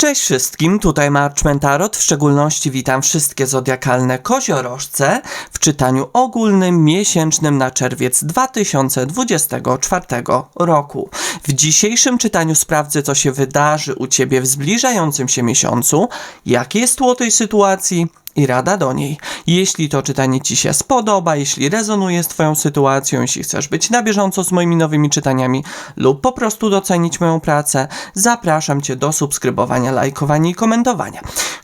Cześć wszystkim, tutaj Marchman Tarot, w szczególności witam wszystkie zodiakalne koziorożce w czytaniu ogólnym miesięcznym na czerwiec 2024 roku. W dzisiejszym czytaniu sprawdzę, co się wydarzy u Ciebie w zbliżającym się miesiącu, jakie jest tło tej sytuacji, i rada do niej. Jeśli to czytanie Ci się spodoba, jeśli rezonuje z Twoją sytuacją, jeśli chcesz być na bieżąco z moimi nowymi czytaniami lub po prostu docenić moją pracę, zapraszam Cię do subskrybowania, lajkowania i komentowania.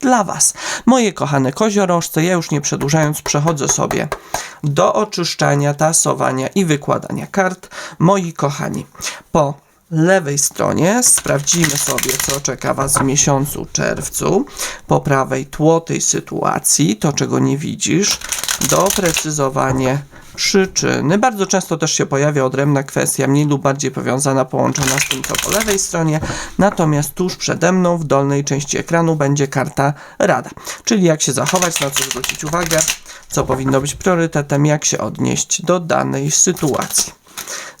dla Was. Moje kochane koziorożce, ja już nie przedłużając, przechodzę sobie do oczyszczania, tasowania i wykładania kart. Moi kochani, po lewej stronie sprawdzimy sobie, co czeka Was w miesiącu czerwcu. Po prawej tło tej sytuacji, to czego nie widzisz, doprecyzowanie przyczyny. Bardzo często też się pojawia odrębna kwestia, mniej lub bardziej powiązana, połączona z tym, co po lewej stronie. Natomiast tuż przede mną, w dolnej części ekranu, będzie karta rada. Czyli jak się zachować, na co zwrócić uwagę, co powinno być priorytetem, jak się odnieść do danej sytuacji.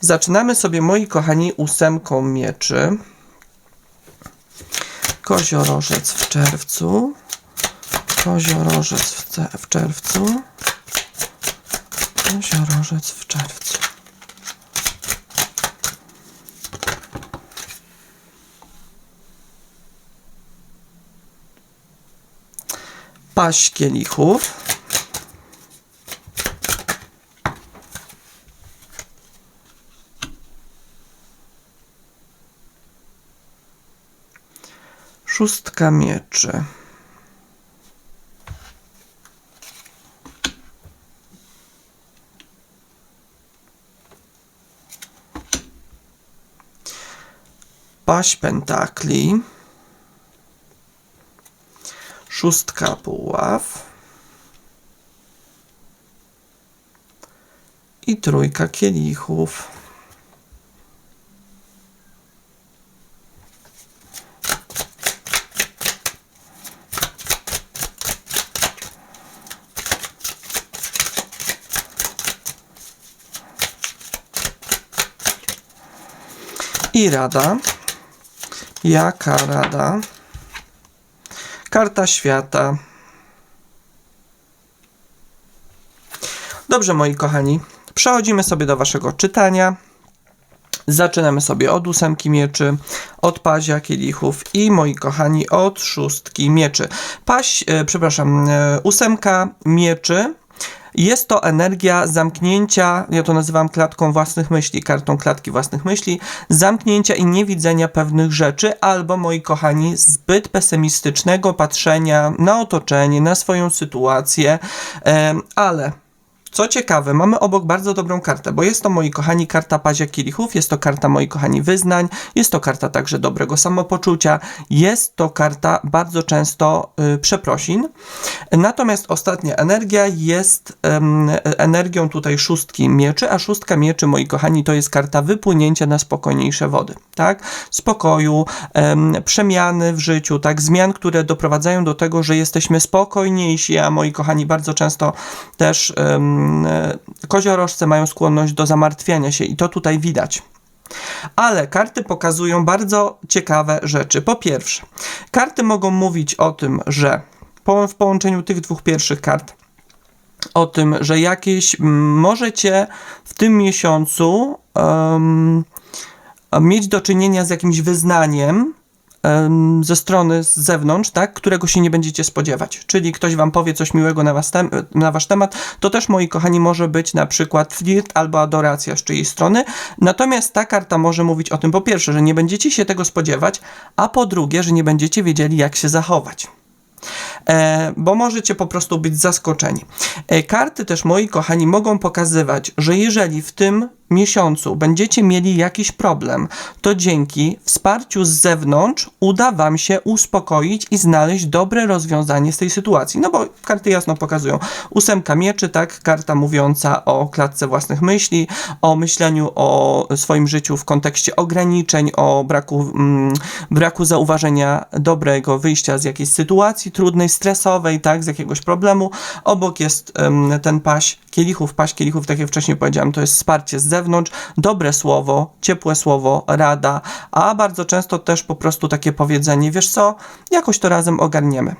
Zaczynamy sobie, moi kochani, ósemką mieczy. Koziorożec w czerwcu. Koziorożec w, w czerwcu. Koziorożec w czerwcu. Paść kielichów. Szóstka mieczy. Paść pentakli. Szóstka buław. I trójka kielichów. I rada. Jaka rada? Karta świata. Dobrze, moi kochani. Przechodzimy sobie do waszego czytania. Zaczynamy sobie od ósemki mieczy, od pazia kielichów i moi kochani od szóstki mieczy. Paś, e, przepraszam, e, ósemka mieczy jest to energia zamknięcia, ja to nazywam klatką własnych myśli, kartą klatki własnych myśli, zamknięcia i niewidzenia pewnych rzeczy, albo moi kochani, zbyt pesymistycznego patrzenia na otoczenie, na swoją sytuację, ale co ciekawe, mamy obok bardzo dobrą kartę, bo jest to, moi kochani, karta pazia kielichów, jest to karta, moi kochani, wyznań, jest to karta także dobrego samopoczucia, jest to karta bardzo często y, przeprosin. Natomiast ostatnia energia jest y, energią tutaj szóstki mieczy, a szóstka mieczy, moi kochani, to jest karta wypłynięcia na spokojniejsze wody, tak? Spokoju, y, przemiany w życiu, tak? Zmian, które doprowadzają do tego, że jesteśmy spokojniejsi, a moi kochani, bardzo często też E, koziorożce mają skłonność do zamartwiania się i to tutaj widać. Ale karty pokazują bardzo ciekawe rzeczy. Po pierwsze, karty mogą mówić o tym, że w połączeniu tych dwóch pierwszych kart, o tym, że jakieś możecie w tym miesiącu um, mieć do czynienia z jakimś wyznaniem, ze strony z zewnątrz, tak, którego się nie będziecie spodziewać. Czyli ktoś wam powie coś miłego na, was tem na wasz temat, to też, moi kochani, może być na przykład flirt albo adoracja z czyjejś strony. Natomiast ta karta może mówić o tym, po pierwsze, że nie będziecie się tego spodziewać, a po drugie, że nie będziecie wiedzieli, jak się zachować. E, bo możecie po prostu być zaskoczeni. E, karty też, moi kochani, mogą pokazywać, że jeżeli w tym miesiącu będziecie mieli jakiś problem, to dzięki wsparciu z zewnątrz uda Wam się uspokoić i znaleźć dobre rozwiązanie z tej sytuacji. No bo karty jasno pokazują. Ósemka mieczy, tak, karta mówiąca o klatce własnych myśli, o myśleniu o swoim życiu w kontekście ograniczeń, o braku, mm, braku zauważenia dobrego wyjścia z jakiejś sytuacji trudnej, stresowej, tak, z jakiegoś problemu. Obok jest ten paś kielichów, paś kielichów, tak jak wcześniej powiedziałem, to jest wsparcie z zewnątrz, dobre słowo, ciepłe słowo, rada, a bardzo często też po prostu takie powiedzenie, wiesz co, jakoś to razem ogarniemy.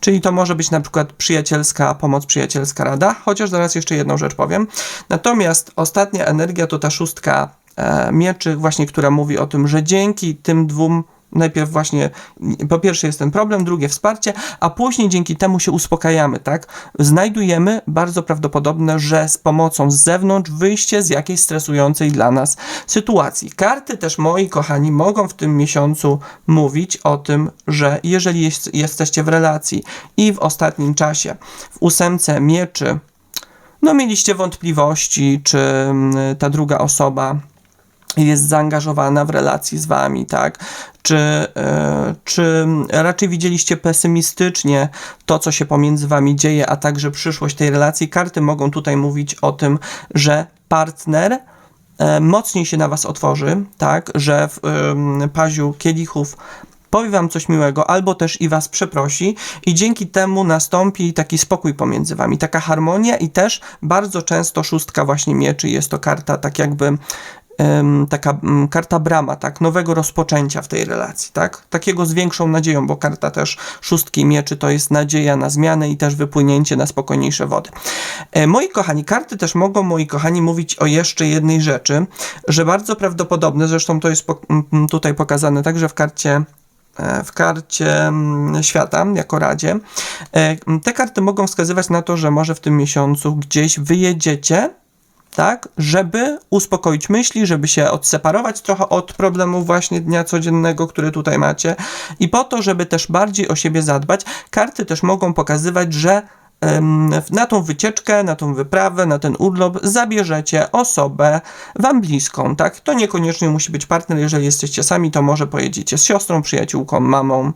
Czyli to może być na przykład przyjacielska pomoc, przyjacielska rada, chociaż zaraz jeszcze jedną rzecz powiem. Natomiast ostatnia energia to ta szóstka e, mieczy, właśnie, która mówi o tym, że dzięki tym dwóm Najpierw właśnie, po pierwsze jest ten problem, drugie wsparcie, a później dzięki temu się uspokajamy, tak? Znajdujemy bardzo prawdopodobne, że z pomocą z zewnątrz wyjście z jakiejś stresującej dla nas sytuacji. Karty też, moi kochani, mogą w tym miesiącu mówić o tym, że jeżeli jest, jesteście w relacji i w ostatnim czasie w ósemce mieczy, no mieliście wątpliwości, czy mm, ta druga osoba jest zaangażowana w relacji z wami, tak? Czy, e, czy raczej widzieliście pesymistycznie to, co się pomiędzy wami dzieje, a także przyszłość tej relacji? Karty mogą tutaj mówić o tym, że partner e, mocniej się na was otworzy, tak? Że w paziu kielichów powie wam coś miłego, albo też i was przeprosi, i dzięki temu nastąpi taki spokój pomiędzy wami, taka harmonia, i też bardzo często szóstka właśnie mieczy jest to karta tak jakby taka karta brama, tak, nowego rozpoczęcia w tej relacji, tak, takiego z większą nadzieją, bo karta też szóstki mieczy to jest nadzieja na zmianę i też wypłynięcie na spokojniejsze wody. E, moi kochani, karty też mogą, moi kochani, mówić o jeszcze jednej rzeczy, że bardzo prawdopodobne, zresztą to jest tutaj pokazane także w karcie e, w karcie świata jako radzie. E, te karty mogą wskazywać na to, że może w tym miesiącu gdzieś wyjedziecie tak, żeby uspokoić myśli, żeby się odseparować trochę od problemów właśnie dnia codziennego, który tutaj macie i po to, żeby też bardziej o siebie zadbać. Karty też mogą pokazywać, że na tą wycieczkę, na tą wyprawę, na ten urlop zabierzecie osobę wam bliską, tak? To niekoniecznie musi być partner, jeżeli jesteście sami, to może pojedziecie z siostrą, przyjaciółką, mamą,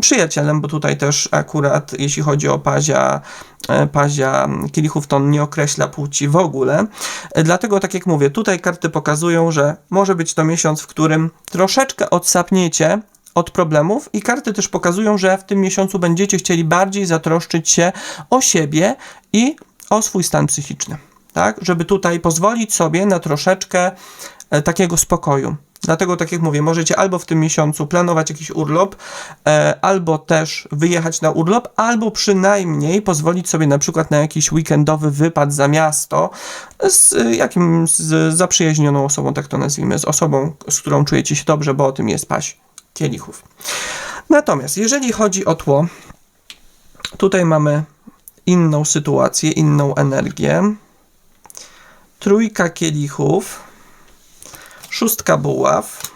przyjacielem, bo tutaj też akurat jeśli chodzi o pazia, pazia kielichów, to on nie określa płci w ogóle. Yy, dlatego, tak jak mówię, tutaj karty pokazują, że może być to miesiąc, w którym troszeczkę odsapniecie od problemów i karty też pokazują, że w tym miesiącu będziecie chcieli bardziej zatroszczyć się o siebie i o swój stan psychiczny. Tak? Żeby tutaj pozwolić sobie na troszeczkę e, takiego spokoju. Dlatego, tak jak mówię, możecie albo w tym miesiącu planować jakiś urlop, e, albo też wyjechać na urlop, albo przynajmniej pozwolić sobie na przykład na jakiś weekendowy wypad za miasto z jakimś z zaprzyjaźnioną osobą, tak to nazwijmy, z osobą, z którą czujecie się dobrze, bo o tym jest paść kielichów. Natomiast jeżeli chodzi o tło, tutaj mamy inną sytuację, inną energię. Trójka kielichów, szóstka buław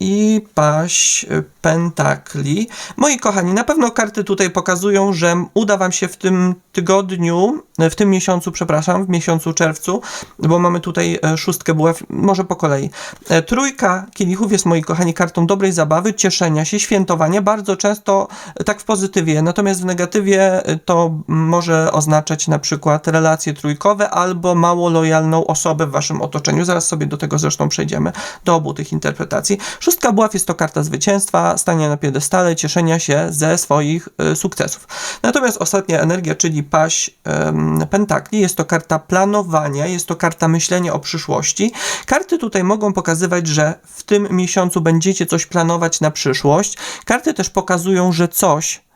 i paść pentakli. Moi kochani, na pewno karty tutaj pokazują, że uda Wam się w tym tygodniu, w tym miesiącu, przepraszam, w miesiącu czerwcu, bo mamy tutaj e, szóstkę buław, może po kolei. E, trójka kielichów jest, moi kochani, kartą dobrej zabawy, cieszenia się, świętowania, bardzo często tak w pozytywie, natomiast w negatywie e, to może oznaczać na przykład relacje trójkowe albo mało lojalną osobę w Waszym otoczeniu. Zaraz sobie do tego zresztą przejdziemy, do obu tych interpretacji. Szóstka buław jest to karta zwycięstwa, stania na piedestale, cieszenia się ze swoich y, sukcesów. Natomiast ostatnia energia, czyli paść pentakli, jest to karta planowania, jest to karta myślenia o przyszłości. Karty tutaj mogą pokazywać, że w tym miesiącu będziecie coś planować na przyszłość. Karty też pokazują, że coś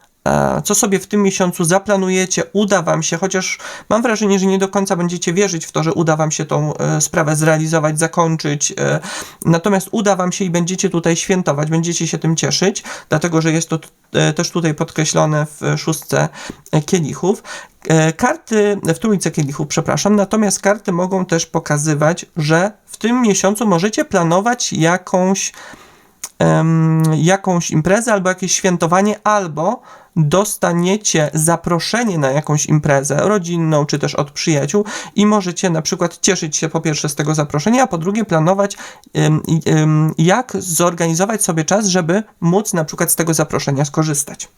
co sobie w tym miesiącu zaplanujecie, uda Wam się, chociaż mam wrażenie, że nie do końca będziecie wierzyć w to, że uda Wam się tą e, sprawę zrealizować, zakończyć. E, natomiast uda Wam się i będziecie tutaj świętować, będziecie się tym cieszyć, dlatego że jest to też tutaj podkreślone w szóstce kielichów. Karty, w trójce kielichów, przepraszam, natomiast karty mogą też pokazywać, że w tym miesiącu możecie planować jakąś em, jakąś imprezę albo jakieś świętowanie, albo dostaniecie zaproszenie na jakąś imprezę rodzinną czy też od przyjaciół i możecie na przykład cieszyć się po pierwsze z tego zaproszenia, a po drugie planować i- em, jak zorganizować sobie czas, żeby móc na przykład z tego zaproszenia skorzystać.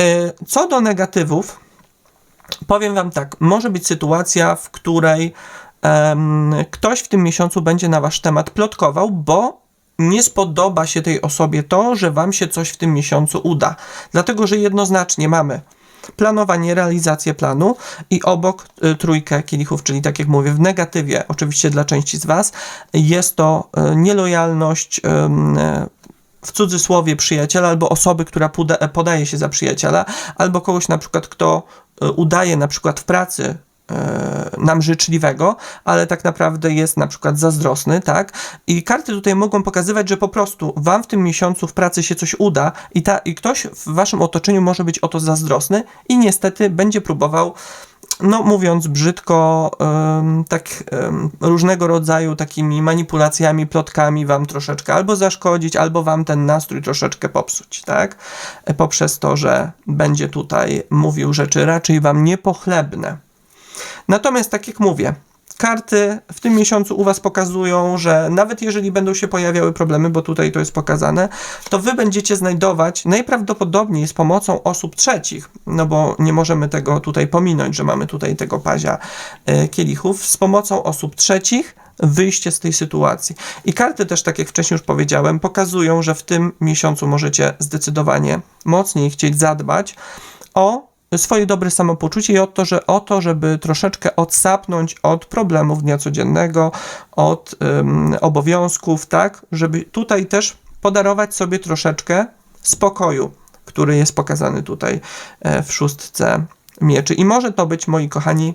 E, Co do negatywów, powiem Wam tak, może być sytuacja, w której em, ktoś w tym miesiącu będzie na Wasz temat plotkował, bo nie spodoba się tej osobie to, że Wam się coś w tym miesiącu uda. Dlatego, że jednoznacznie mamy planowanie, realizację planu i obok y, trójkę kielichów, czyli tak jak mówię, w negatywie, oczywiście dla części z Was, jest to y, nielojalność, ym, y, w cudzysłowie przyjaciela albo osoby, która poda, podaje się za przyjaciela, albo kogoś na przykład, kto y, udaje na przykład w pracy y, nam życzliwego, ale tak naprawdę jest na przykład zazdrosny, tak? I karty tutaj mogą pokazywać, że po prostu wam w tym miesiącu w pracy się coś uda i, ta, i ktoś w waszym otoczeniu może być o to zazdrosny i niestety będzie próbował no mówiąc brzydko, em, tak em, różnego rodzaju takimi manipulacjami, plotkami wam troszeczkę albo zaszkodzić, albo wam ten nastrój troszeczkę popsuć, tak? E, Poprzez to, że będzie tutaj mówił rzeczy raczej wam niepochlebne. Natomiast tak jak mówię, karty w tym miesiącu u Was pokazują, że nawet jeżeli będą się pojawiały problemy, bo tutaj to jest pokazane, to Wy będziecie znajdować najprawdopodobniej z pomocą osób trzecich, no bo nie możemy tego tutaj pominąć, że mamy tutaj tego pazia e, kielichów, z pomocą osób trzecich wyjście z tej sytuacji. I karty też, tak jak wcześniej już powiedziałem, pokazują, że w tym miesiącu możecie zdecydowanie mocniej chcieć zadbać o swoje dobre samopoczucie i o to, że, o to żeby troszeczkę odsapnąć od problemów dnia codziennego, od obowiązków, tak, żeby tutaj też podarować sobie troszeczkę spokoju, który jest pokazany tutaj e, w szóstce mieczy. I może to być, moi kochani,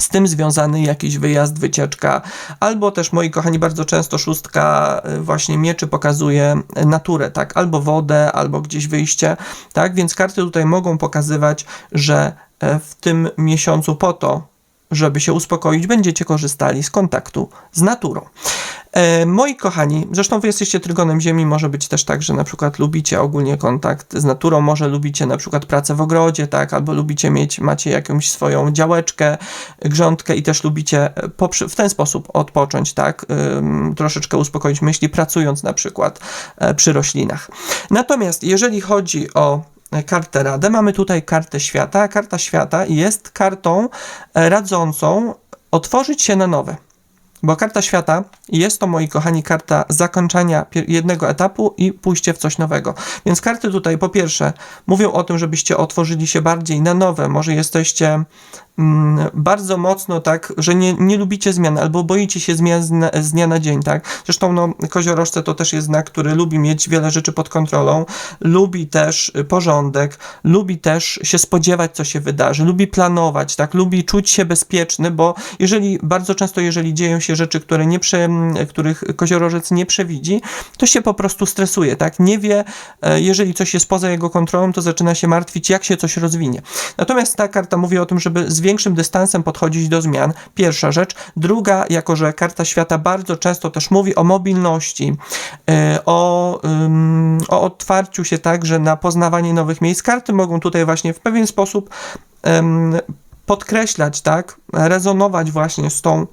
z tym związany jakiś wyjazd, wycieczka, albo też, moi kochani, bardzo często szóstka y, właśnie mieczy pokazuje naturę, tak, albo wodę, albo gdzieś wyjście, tak, więc karty tutaj mogą pokazywać, że e, w tym miesiącu po to, żeby się uspokoić, będziecie korzystali z kontaktu z naturą. E, moi kochani, zresztą wy jesteście trygonem Ziemi, może być też tak, że na przykład lubicie ogólnie kontakt z naturą, może lubicie na przykład pracę w ogrodzie, tak, albo lubicie mieć, macie jakąś swoją działeczkę, grządkę i też lubicie e, w ten sposób odpocząć, tak, ym, troszeczkę uspokoić myśli, pracując na przykład e, przy roślinach. Natomiast jeżeli chodzi o e, kartę Radę, mamy tutaj kartę świata, a karta świata jest kartą e, radzącą otworzyć się na nowe. Bo karta świata jest to, moi kochani, karta zakończenia jednego etapu i pójście w coś nowego. Więc karty tutaj, po pierwsze, mówią o tym, żebyście otworzyli się bardziej na nowe. Może jesteście bardzo mocno tak, że nie, nie lubicie zmian albo boicie się zmian z, z dnia na dzień, tak? Zresztą, no, koziorożce to też jest znak, który lubi mieć wiele rzeczy pod kontrolą, lubi też y, porządek, lubi też się spodziewać, co się wydarzy, lubi planować, tak? Lubi czuć się bezpieczny, bo jeżeli, bardzo często, jeżeli dzieją się rzeczy, które nie prze, których koziorożec nie przewidzi, to się po prostu stresuje, tak? Nie wie, e, jeżeli coś jest poza jego kontrolą, to zaczyna się martwić, jak się coś rozwinie. Natomiast ta karta mówi o tym, żeby z większym dystansem podchodzić do zmian. Pierwsza rzecz. Druga, jako że karta świata bardzo często też mówi o mobilności, e, o, o otwarciu się także na poznawanie nowych miejsc. Karty mogą tutaj właśnie w pewien sposób podkreślać, tak, rezonować właśnie z tą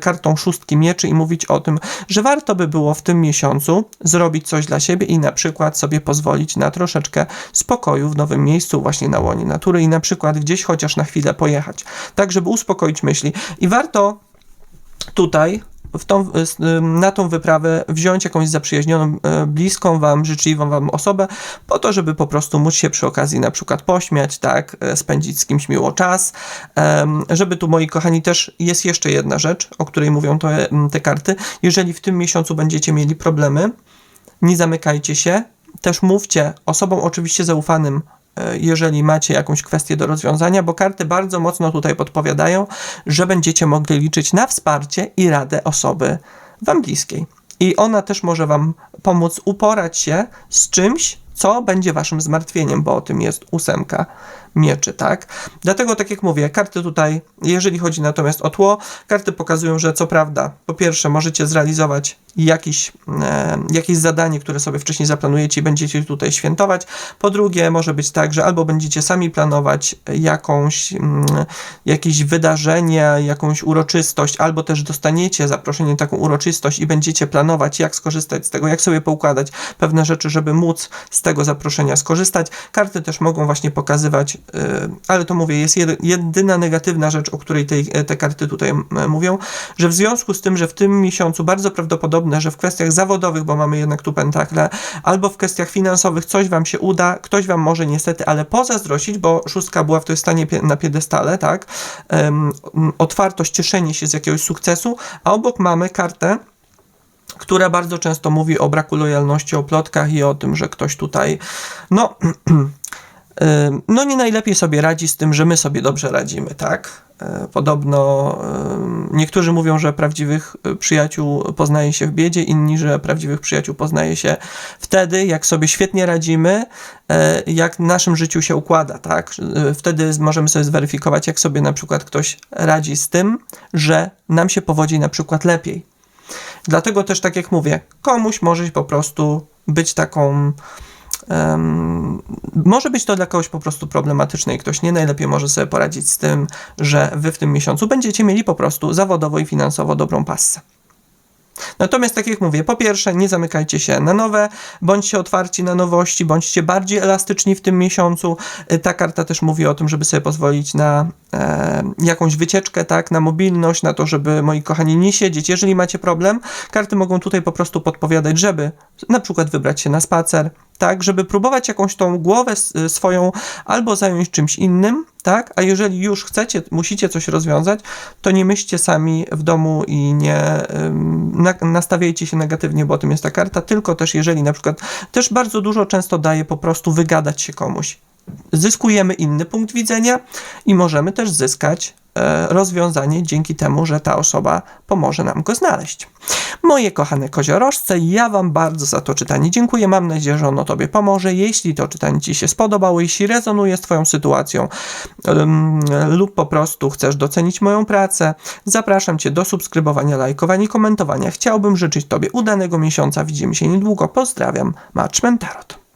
kartą szóstki mieczy i mówić o tym, że warto by było w tym miesiącu zrobić coś dla siebie i na przykład sobie pozwolić na troszeczkę spokoju w nowym miejscu, właśnie na łonie natury i na przykład gdzieś chociaż na chwilę pojechać, tak żeby uspokoić myśli. I warto tutaj tą, s- ym, na tą wyprawę wziąć jakąś zaprzyjaźnioną, e, bliską wam, życzliwą wam osobę, po to, żeby po prostu móc się przy okazji na przykład pośmiać, tak, spędzić z kimś miło czas, żeby tu, moi kochani, też jest jeszcze jedna rzecz, o której mówią te, te karty. Jeżeli w tym miesiącu będziecie mieli problemy, nie zamykajcie się, też mówcie osobom oczywiście zaufanym, jeżeli macie jakąś kwestię do rozwiązania, bo karty bardzo mocno tutaj podpowiadają, że będziecie mogli liczyć na wsparcie i radę osoby wam bliskiej. I ona też może wam pomóc uporać się z czymś, co będzie waszym zmartwieniem, bo o tym jest ósemka mieczy, tak? Dlatego, tak jak mówię, karty tutaj, jeżeli chodzi natomiast o tło, karty pokazują, że co prawda, po pierwsze, możecie zrealizować jakiś, e, jakieś zadanie, które sobie wcześniej zaplanujecie i będziecie tutaj świętować. Po drugie, może być tak, że albo będziecie sami planować jakąś, mm, jakieś wydarzenie, jakąś uroczystość, albo też dostaniecie zaproszenie na taką uroczystość i będziecie planować, jak skorzystać z tego, jak sobie poukładać pewne rzeczy, żeby móc z tego zaproszenia skorzystać. Karty też mogą właśnie pokazywać, yy, ale to mówię, jest jedy- jedyna negatywna rzecz, o której tej, te karty tutaj mówią, że w związku z tym, że w tym miesiącu bardzo prawdopodobne, że w kwestiach zawodowych, bo mamy jednak tu pentakle, albo w kwestiach finansowych coś wam się uda, ktoś wam może niestety, ale pozazdrościć, bo szóstka była w to stanie na piedestale, tak? Em, otwartość, cieszenie się z jakiegoś sukcesu, a obok mamy kartę, która bardzo często mówi o braku lojalności, o plotkach i o tym, że ktoś tutaj, no, no nie najlepiej sobie radzi z tym, że my sobie dobrze radzimy, tak? E, Podobno niektórzy mówią, że prawdziwych y, przyjaciół poznaje się w biedzie, inni, że prawdziwych przyjaciół poznaje się wtedy, jak sobie świetnie radzimy, e, jak w naszym życiu się układa, tak? E, Wtedy możemy sobie zweryfikować, jak sobie na przykład ktoś radzi z tym, że nam się powodzi na przykład lepiej. Dlatego też, tak jak mówię, komuś może po prostu być taką. Może być to dla kogoś po prostu problematyczne i ktoś nie najlepiej może sobie poradzić z tym, że wy w tym miesiącu będziecie mieli po prostu zawodowo i finansowo dobrą passę. Natomiast, tak jak mówię, po pierwsze, nie zamykajcie się na nowe, bądźcie otwarci na nowości, bądźcie bardziej elastyczni w tym miesiącu. Y, Ta karta też mówi o tym, żeby sobie pozwolić na e, jakąś wycieczkę, tak, na mobilność, na to, żeby moi kochani nie siedzieć. Jeżeli macie problem, karty mogą tutaj po prostu podpowiadać, żeby na przykład wybrać się na spacer, tak, żeby próbować jakąś tą głowę y, swoją albo zająć czymś innym, tak, a jeżeli już chcecie, musicie coś rozwiązać, to nie myślcie sami w domu i nie na, nastawiajcie się negatywnie, bo o tym jest ta karta, tylko też jeżeli na przykład też bardzo dużo często daje po prostu wygadać się komuś. Zyskujemy inny punkt widzenia i możemy też zyskać rozwiązanie dzięki temu, że ta osoba pomoże nam go znaleźć. Moje kochane koziorożce, ja Wam bardzo za to czytanie dziękuję. Mam nadzieję, że ono Tobie pomoże. Jeśli to czytanie Ci się spodobało, jeśli rezonuje z Twoją sytuacją ym, lub po prostu chcesz docenić moją pracę, zapraszam Cię do subskrybowania, lajkowania i komentowania. Chciałbym życzyć Tobie udanego miesiąca. Widzimy się niedługo. Pozdrawiam, Marcz Mentarot.